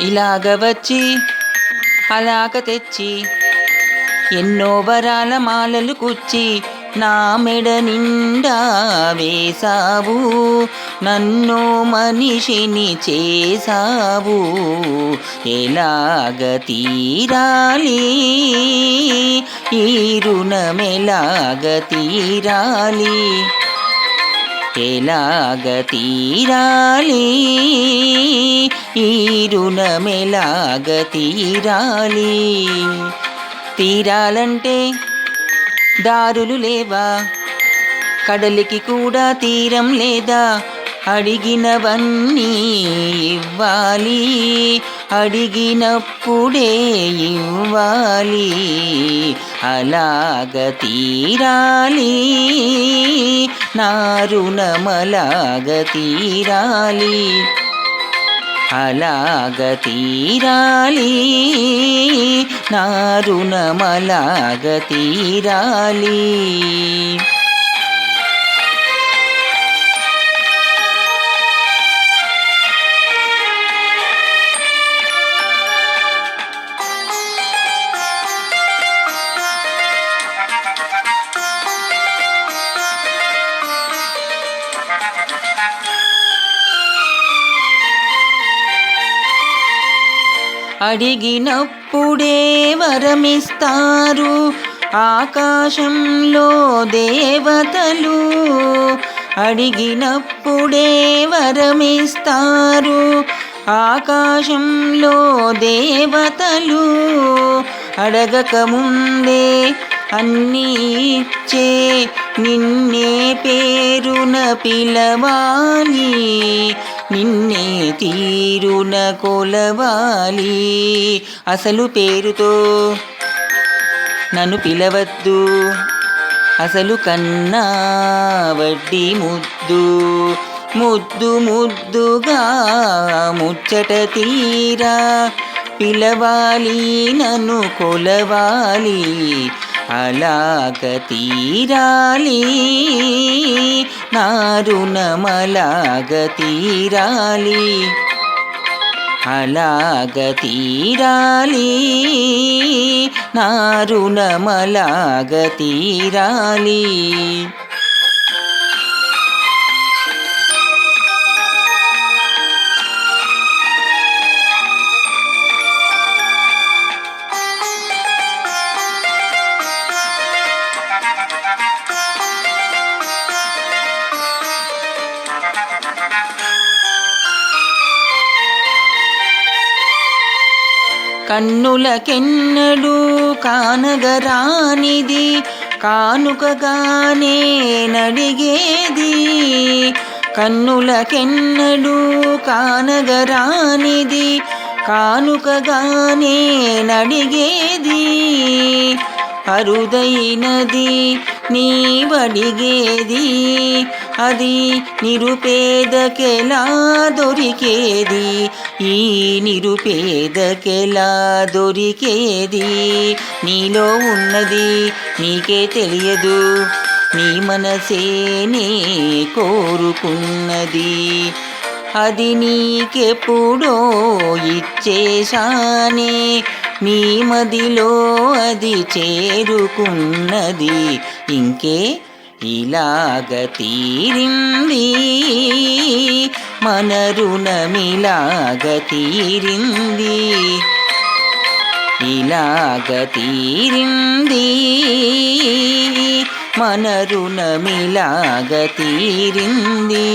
ఇలాగ వచ్చి అలాగ తెచ్చి ఎన్నో వరాల మాలలు కుచ్చి నా మెడ నిండా వేసావు నన్ను మనిషిని చేసావు ఎలాగ తీరాలి? ఈ రుణమెలాగ తీరాలి? ఎలాగ తీరాలి? ఈ రుణమెలాగ తీరాలి తీరాలంటే దారులు లేవా? కడలికి కూడా తీరం లేదా? అడిగినవన్నీ ఇవ్వాలి. అడిగినప్పుడే ఇవ్వాలి. అలాగ తీరాలి. నా రుణమలాగ తీరాలి. అలాగ తీరాలి నా రుణమలాగ తీరాలి అడిగినప్పుడే వరమిస్తారు. ఆకాశంలో దేవతలు అడిగినప్పుడే వరమిస్తారు. ఆకాశంలో దేవతలు అడగక ముందే అన్నీ ఇచ్చే నిన్నే పేరున పిలవాలి. నిన్నే తీరున కొలవాలి. అసలు పేరుతో నన్ను పిలవద్దు. అసలు కన్నా వడ్డీ ముద్దు. ముద్దు ముద్దుగా ముచ్చట తీరా. పిలవాలి నన్ను కొలవాలి. అలాక తీరాలి నారుణమలాగ తీరాలి అలాగ తీరాలి నారుణమలాగ తీరాలి. కన్నులకెన్నడూ కానగరానిది కానుకగానే నడిగేది. కన్నులకెన్నడూ కానగరానిది కానుకగానే నడిగేది. అరుదైనది నీవడిగేది అది నిరుపేదకెలా దొరికేది? ఈ నిరుపేదకెలా దొరికేది? నీలో ఉన్నది నీకే తెలియదు. నీ మనసేనే కోరుకున్నది. అది నీకెప్పుడో ఇచ్చేశానే. నీ మదిలో అది చేరుకున్నది. ఇంకే ఇలాగ తీరింది మన రుణమిలాగ తీరింది ఇలాగ తీరింది మన రుణమిలాగ తీరింది